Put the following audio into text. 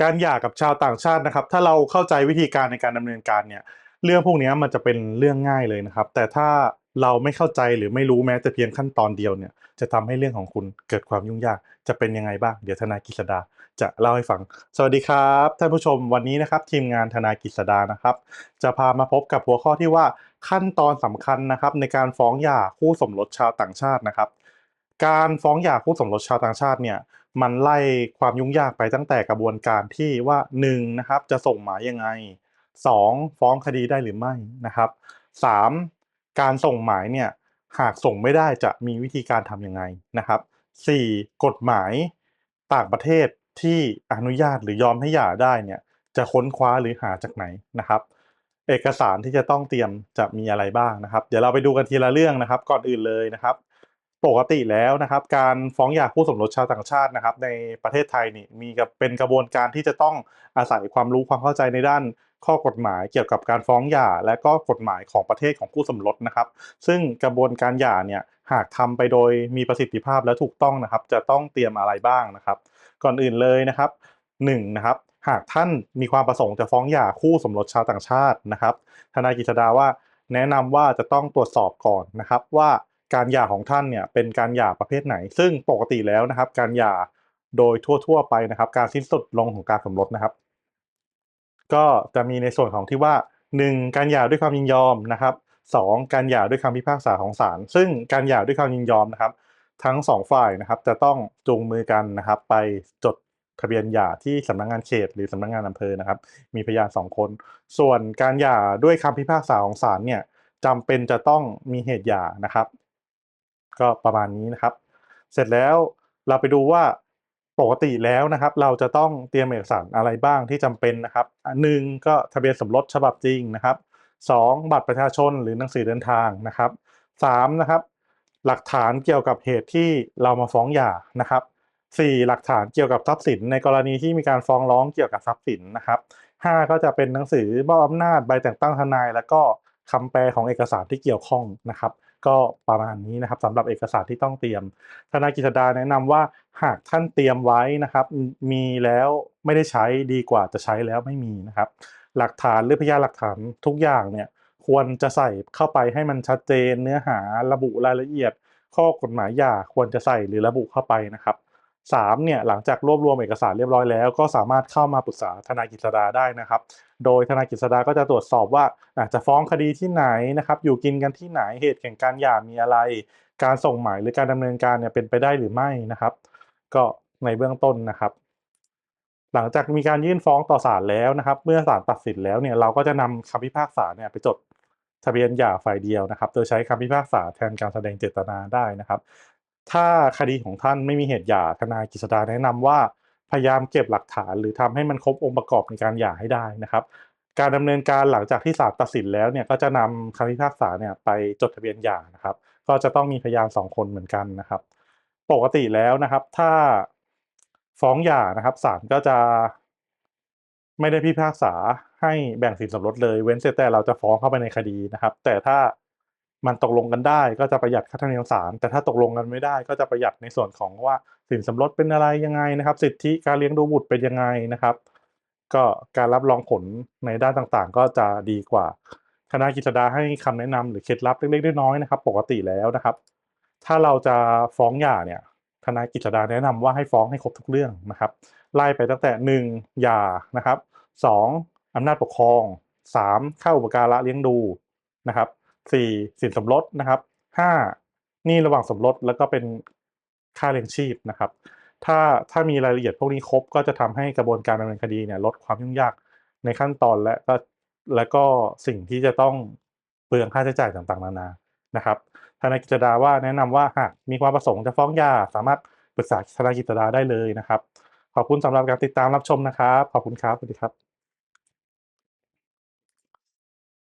การหย่ากับชาวต่างชาตินะครับ ถ้าเราเข้าใจวิธีการในการดำเนินการเนี่ย เรื่องพวกนี้มันจะเป็นเรื่องง่ายเลยนะครับ แต่ถ้าเราไม่เข้าใจหรือไม่รู้แม้แต่เพียงขั้นตอนเดียวเนี่ย จะทำให้เรื่องของคุณเกิดความยุ่งยาก จะเป็นยังไงบ้าง เดี๋ยวทนายกฤษดาจะเล่าให้ฟัง สวัสดีครับท่านผู้ชมวันนี้นะครับ ทีมงานทนายกฤษดานะครับ จะพามาพบกับหัวข้อที่ว่าขั้นตอนสำคัญนะครับ ในการฟ้องหย่าคู่สมรสชาวต่างชาตินะครับ การฟ้องหย่าคู่สมรสชาวต่างชาติเนี่ยมันไล่ความยุ่งยากไปตั้งแต่กระบวนการที่ว่า1นะครับจะส่งหมายยังไง 2 ฟ้องคดีได้หรือไม่นะครับ 3 การส่งหมายเนี่ยหากส่งไม่ได้จะมีวิธีการทำยังไงนะครับ 4. กฎหมายต่างประเทศที่อนุญาตหรือยอมให้หย่าได้เนี่ยจะค้นคว้าหรือหาจากไหนนะครับ เอกสารที่จะต้องเตรียมจะมีอะไรบ้างนะครับ เดี๋ยวเราไปดูกันทีละเรื่องนะครับ ก่อนอื่นเลยนะครับ ปกติแล้วนะครับ การฟ้องหย่าคู่สมรสชาวต่างชาตินะครับ ในประเทศไทยนี่มีกับเป็นกระบวนการที่จะต้องอาศัยความรู้ความเข้าใจในด้านข้อกฎหมายเกี่ยวกับการฟ้องหย่า และก็กฎหมายของประเทศของคู่สมรสนะครับ ซึ่งกระบวนการหย่าเนี่ยหากทำไปโดยมีประสิทธิภาพและถูกต้องนะครับ จะต้องเตรียมอะไรบ้างนะครับ ก่อนอื่นเลยนะครับหนึ่งนะครับหากท่านมีความประสงค์จะฟ้องหย่าคู่สมรสชาวต่างชาตินะครับทนายกฤษดาว่าแนะนำว่าจะต้องตรวจสอบก่อนนะครับว่า การหย่าของท่านเนี่ยเป็นการหย่าประเภทไหน ซึ่งปกติแล้วนะครับ การหย่าโดยทั่ว ๆ ไปนะครับ การสิ้นสุดลงของการสมรสนะครับ ก็จะมีในส่วนของที่ว่า 1. การหย่าด้วยความยินยอมนะครับ 2. การหย่าด้วยคำพิพากษาของศาลซึ่งการหย่าด้วยความยินยอมนะครับ ทั้งสองฝ่ายนะครับ จะต้องจูงมือกันนะครับ ไปจดทะเบียนหย่าที่สำนักงานเขตหรือสำนักงานอำเภอนะครับ มีพยานสองคน ส่วนการหย่าด้วยคำพิพากษาของศาลเนี่ยจำเป็นจะต้องมีเหตุหย่านะครับ ก็ประมาณนี้นะครับ เสร็จแล้วเราไปดูว่าปกติแล้วนะครับ เราจะต้องเตรียมเอกสารอะไรบ้างที่จำเป็นนะครับหนึ่งก็ทะเบียนสมรสฉบับจริงนะครับสองบัตรประชาชนหรือหนังสือเดินทางนะครับสามนะครับหลักฐานเกี่ยวกับเหตุที่เรามาฟ้องหย่านะครับสี่หลักฐานเกี่ยวกับทรัพย์สิน ในกรณีที่มีการฟ้องร้องเกี่ยวกับทรัพย์สินนะครับห้าก็จะเป็นหนังสือมอบอำนาจใบแต่งตั้งทนาย แล้วก็คำแปลของเอกสารที่เกี่ยวข้องนะครับ ก็ประมาณนี้นะครับสำหรับเอกสารที่ต้องเตรียมทนายกิจดาแนะนำว่าหากท่านเตรียมไว้นะครับ มีแล้วไม่ได้ใช้ดีกว่าจะใช้แล้วไม่มีนะครับ หลักฐานหรือพยานหลักฐานทุกอย่างเนี่ยควรจะใส่เข้าไปให้มันชัดเจนเนื้อหาระบุรายละเอียด ข้อกฎหมายอย่าควรจะใส่หรือระบุเข้าไปนะครับ สามเนี่ยหลังจากรวบรวมเอกสารเรียบร้อยแล้ว ก็สามารถเข้ามาปรึกษาทนายกฤษดาได้นะครับ โดยทนายกฤษดาก็จะตรวจสอบว่าจะฟ้องคดีที่ไหนนะครับ อยู่กินกันที่ไหนเหตุแห่งการหย่ามีอะไร การส่งหมายหรือการดำเนินการเนี่ยเป็นไปได้หรือไม่นะครับ ก็ในเบื้องต้นนะครับ หลังจากมีการยื่นฟ้องต่อศาลแล้วนะครับ เมื่อศาลตัดสินแล้วเนี่ยเราก็จะนำคำพิพากษาเนี่ยไปจดทะเบียนหย่าฝ่ายเดียวนะครับ โดยใช้คำพิพากษาแทนการแสดงเจตนาได้นะครับ ถ้าคดีของท่านไม่มีเหตุหย่าทนายกฤษดาแนะนำว่าพยายามเก็บหลักฐาน หรือทำให้มันครบองค์ประกอบในการหย่าให้ได้นะครับ การดำเนินการหลังจากที่ศาลตัดสินแล้วเนี่ยก็จะนำคำพิพากษาเนี่ยไปจดทะเบียนหย่านะครับ ก็จะต้องมีพยานสองคนเหมือนกันนะครับ ปกติแล้วนะครับ ถ้าฟ้องหย่านะครับศาลก็จะไม่ได้พิพากษาให้แบ่งสินสมรสเลย เว้นแต่เราจะฟ้องเข้าไปในคดีนะครับ แต่ถ้า มันตกลงกันได้ก็จะประหยัดค่าธรรมเนียมศาลแต่ถ้าตกลงกันไม่ได้ก็จะประหยัดในส่วนของว่าสินสมรสเป็นอะไรยังไงนะครับ สิทธิการเลี้ยงดูบุตรเป็นยังไงนะครับ ก็การรับรองผลในด้านต่างๆ ก็จะดีกว่าคณะกฤษดาให้คำแนะนำหรือเคล็ดลับเล็กๆน้อยๆนะครับ ปกติแล้วนะครับ ถ้าเราจะฟ้องหย่าเนี่ยทนายกฤษดาแนะนำว่าให้ฟ้องให้ครบทุกเรื่องนะครับ ไล่ไปตั้งแต่หนึ่งหย่านะครับสองอำนาจปกครองสามค่าอุปการะเลี้ยงดูนะครับ สี่สินสมรสนะครับห้านี้ระหว่างสมรสแล้วก็เป็นค่าเลี้ยงชีพนะครับ ถ้าถ้ามีรายละเอียดพวกนี้ครบก็จะทำให้กระบวนการดำเนินคดีเนี่ยลดความยุ่งยากในขั้นตอนและก็และก็สิ่งที่จะต้องเปลืองค่าใช้จ่ายต่างๆ นานานะครับทนายกิจดาว่าแนะนำว่าหากมีความประสงค์จะฟ้องหย่าสามารถปรึกษาทนายกิจดาได้เลยนะครับ ขอบคุณสำหรับการติดตามรับชมนะครับ ขอบคุณครับสวัสดีครับ